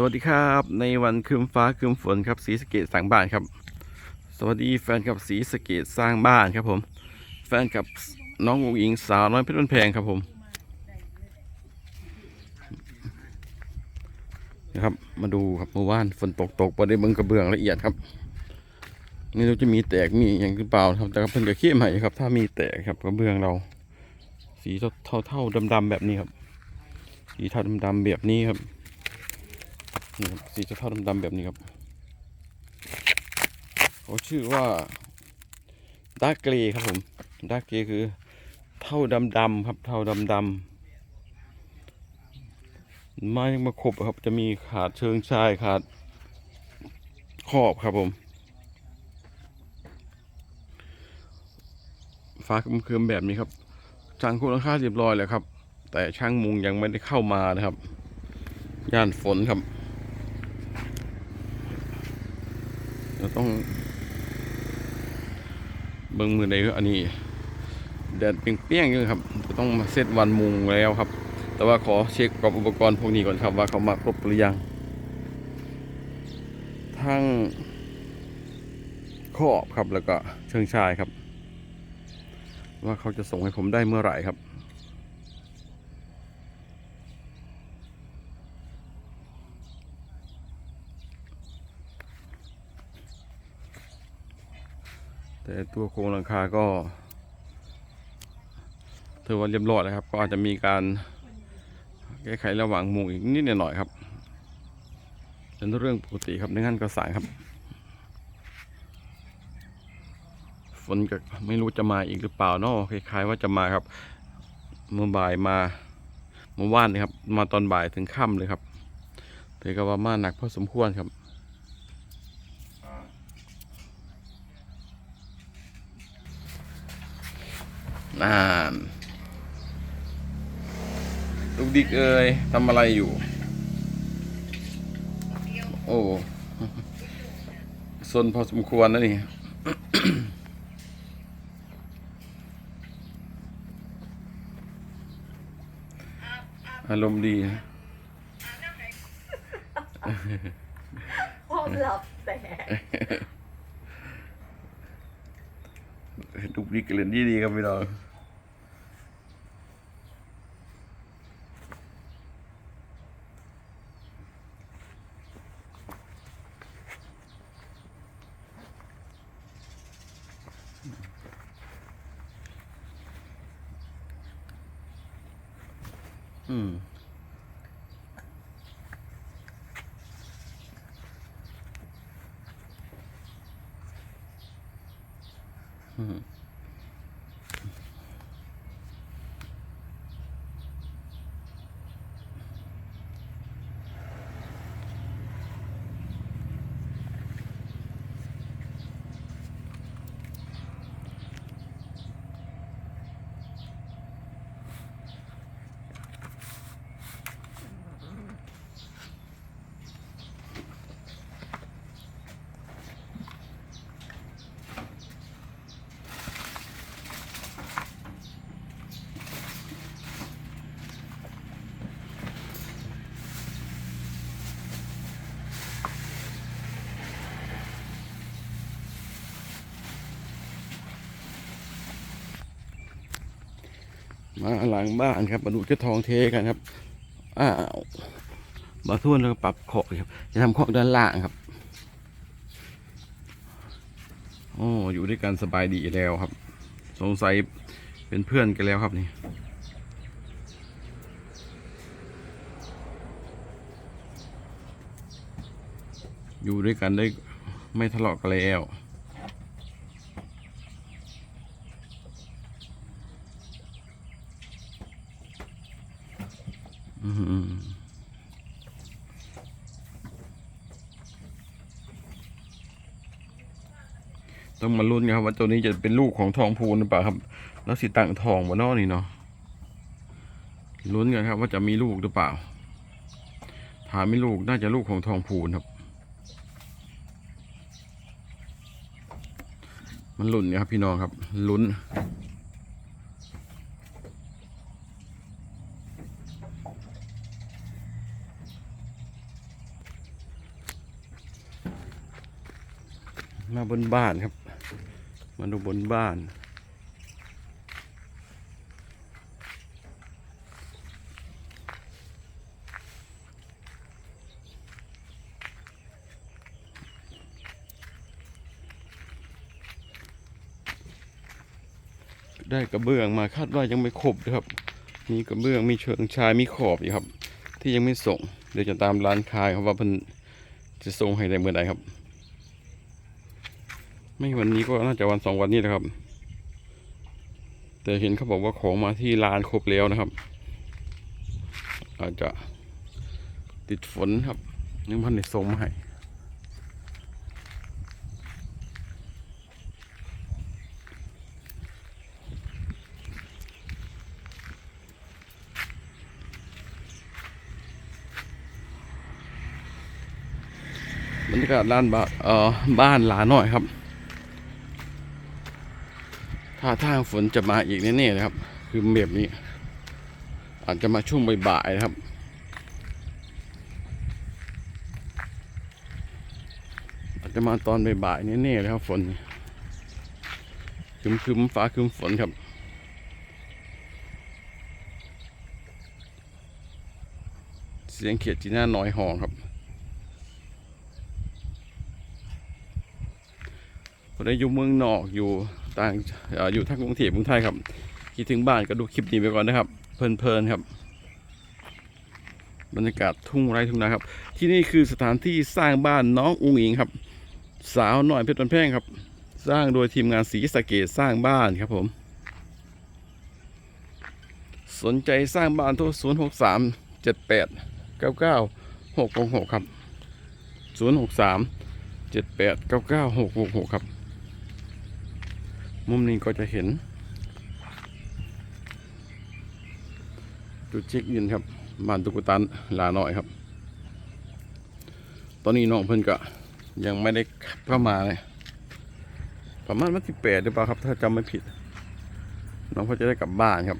สวัสดีครับในวันคืมฟ้าคืมฝนครับสีสเกตสร้างบ้านครับ สวัสดีแฟนกับสีสเกตสร้างบ้านครับผม แฟนกับน้องอุ๋งอิงสาวน้อยเพชรบนแพงครับผมนะครับมาดูครับเมื่อวานฝนตกตกประเดี๋ยวเบิ่งกระเบื้องละเอียดครับไม่รู้จะมีแตกมีอย่างหรือเปล่าครับแต่ก็เพิ่นก็เข้มใหม่ครับ ถ้ามีแตกครับกระเบื้องเรา สีเท่าเท่าๆดำๆแบบนี้ครับสีเท่าดำๆแบบนี้ครับ นี่ครับสีจะเท่าดำๆแบบนี้ครับเขาชื่อว่าดาร์กเกรครับผมดาร์กเกรคือเท่าดำๆครับเท่าดำๆไม้มาครบครับ จะมีขาดเชิงชายขาดขอบครับผมฟ้าครึมๆแบบนี้ครับช่างคุณค่าเรียบร้อยแล้วครับ แต่ช่างมุงยังไม่ได้เข้ามานะครับ ย่านฝนครับ ต้อง เบิ่งมือใดอันนี้แดดเปรี้ยงๆอยู่ครับจะต้องมาเซตวันมุงแล้วครับ แต่ว่าขอเช็คกับอุปกรณ์พวกนี้ก่อนครับว่าเขามาครบหรือยัง ทั้งขอบครับแล้วก็เชิงชายครับ ว่าเขาจะส่งให้ผมได้เมื่อไหร่ครับ แต่ตัวโครงหลังคาก็ถือว่าเรียบร้อยแล้วครับ ก็อาจจะมีการแก้ไขระหว่างมุงอีกนิดหน่อยครับเป็นเรื่องปกติครับในงานกระสายครับ ฝนก็ไม่รู้จะมาอีกหรือเปล่าเนาะคล้ายๆว่าจะมาครับ เมื่อบ่ายมาเมื่อวานนี่ครับ มาตอนบ่ายถึงค่ำเลยครับแต่ก็ว่ามาหนักพอสมควรครับ นานลูกดิกเอ้ยทำอะไรอยู่ โอ้สนพอสมควรนะนี่อารมณ์ดีนะความลับแต่ลูกดิกเล่นดีดีๆครับพี่น้อง อื มาหลังบ้านครับมาดูเจ้าทองเทกันครับ อ้าวมาทุ่นแล้วปรับขอกครับ จะทำขอกด้านล่างครับโอ้อยู่ด้วยกันสบายดีแล้วครับ สงสัยเป็นเพื่อนกันแล้วครับนี่อยู่ด้วยกันได้ไม่ทะเลาะกันแล้ว ต้องมาลุ้นครับว่าตัวนี้จะเป็นลูกของทองพูนหรือเปล่าครับ แล้วสีต่างทองบนนอกนี่เนาะลุ้นกันครับ ว่าจะมีลูกหรือเปล่า ถ้ามีลูกน่าจะลูกของทองพูนครับ มันลุ้นะครับพี่น้องครับลุ้นมาบนบ้านครับ มาดูบนบ้าน ได้กระเบื้องมาคาดว่ายังไม่ครบนะครับ มีกระเบื้องมีเชิงชายมีขอบอยู่ครับ ที่ยังไม่ส่ง เดี๋ยวจะตามร้านค้าครับว่าเพิ่นจะส่งให้ได้เมื่อใดครับ ไม่วันนี้ก็น่าจะวันสองวันนี้นะครับ แต่เห็นเขาบอกว่าของมาที่ร้านครบแล้วนะครับ อาจจะติดฝนครับยังพันได้ส่งมาให้บรรยากาศร้านบ้านเอ่อบ้านหลาหน่อยครับ ถ้าทางฝนจะมาอีกแน่ๆนะครับ คือแบบนี้ อาจจะมาช่วงบ่ายๆนะครับ อาจจะมาตอนบ่ายๆแน่ๆเลยครับ ฝนคึมคึมๆฟ้าคึมฝนครับเสียงเขียดจีน่าน้อยหองครับผมได้อยู่เมืองนอกอยู่ ต่างออยู่ทางกรุงเทพเมืองไทยครับคิดถึงบ้านก็ดูคลิปนี้ไปก่อนนะครับ เพลินๆครับ บรรยากาศทุ่งไร่ทุ่งนาครับ ที่นี่คือสถานที่สร้างบ้านน้องอุงอิงครับ สาวหน่อยเพชรบันแพงครับ สร้างโดยทีมงานสีสะเกตสร้างบ้านครับผม สนใจสร้างบ้านโทร0 6 3 7 8 9 9 6 6 6ครับ0 6 3 7 8 9 9 6 6 6 ครับ มุมนี้ก็จะเห็น จุดเช็คอินครับบ้านตุกตันลาหน่อยครับ ตอนนี้น้องเพิ่นก็ยังไม่ได้เข้ามาเลยประมาณวันที่แปดหรือเปล่าครับ ถ้าจำไม่ผิด น้องเพิ่นจะได้กลับบ้านครับ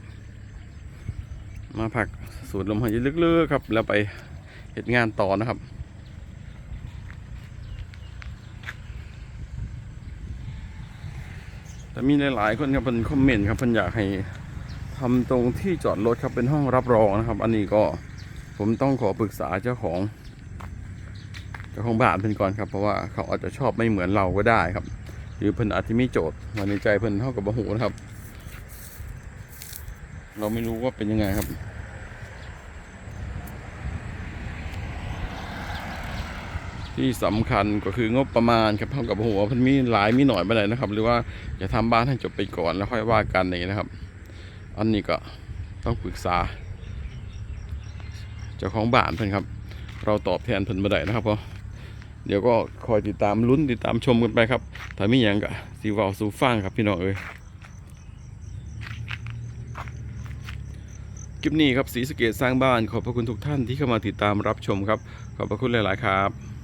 มาพักสูดลมหายใจลึกๆครับ แล้วไปเหตุงานต่อนะครับ แต่มีหลายๆคนครับเป็นคอมเมนต์ครับเพิ่นอยากให้ทำตรงที่จอดรถครับเป็นห้องรับรองนะครับ อันนี้ก็ผมต้องขอปรึกษาเจ้าของเจ้าของบ้านเพิ่นก่อนครับ เพราะว่าเขาอาจจะชอบไม่เหมือนเราก็ได้ครับ หรือเพิ่นอาจจะมีโจทย์มาในใจเพิ่นเท่ากับบะหูนะครับ เราไม่รู้ว่าเป็นยังไงครับ ที่สำคัญก็คืองบประมาณครับเท่ากับหัวาเพิ่นมีหลายมีหน่อยไปไหนนะครับ หรือว่าจะทำบ้านให้จบไปก่อนแล้วค่อยว่ากันนี้นะครับ อันนี้ก็ต้องปรึกษาเจ้าของบ้านเพิ่นครับ เราตอบแทนเพิ่นบ่ได้นะครับเพราะเดี๋ยวก็คอยติดตามลุ้นติดตามชมกันไปครับถ้ามีอย่างก็สีวาวสูฟังครับพี่น้องเอ้ยคลิปนี้ครับสีสเกตสร้างบ้านขอบพระคุณทุกท่านที่เข้ามาติดตามรับชมครับ ขอบพระคุณหลาย ๆ ครับ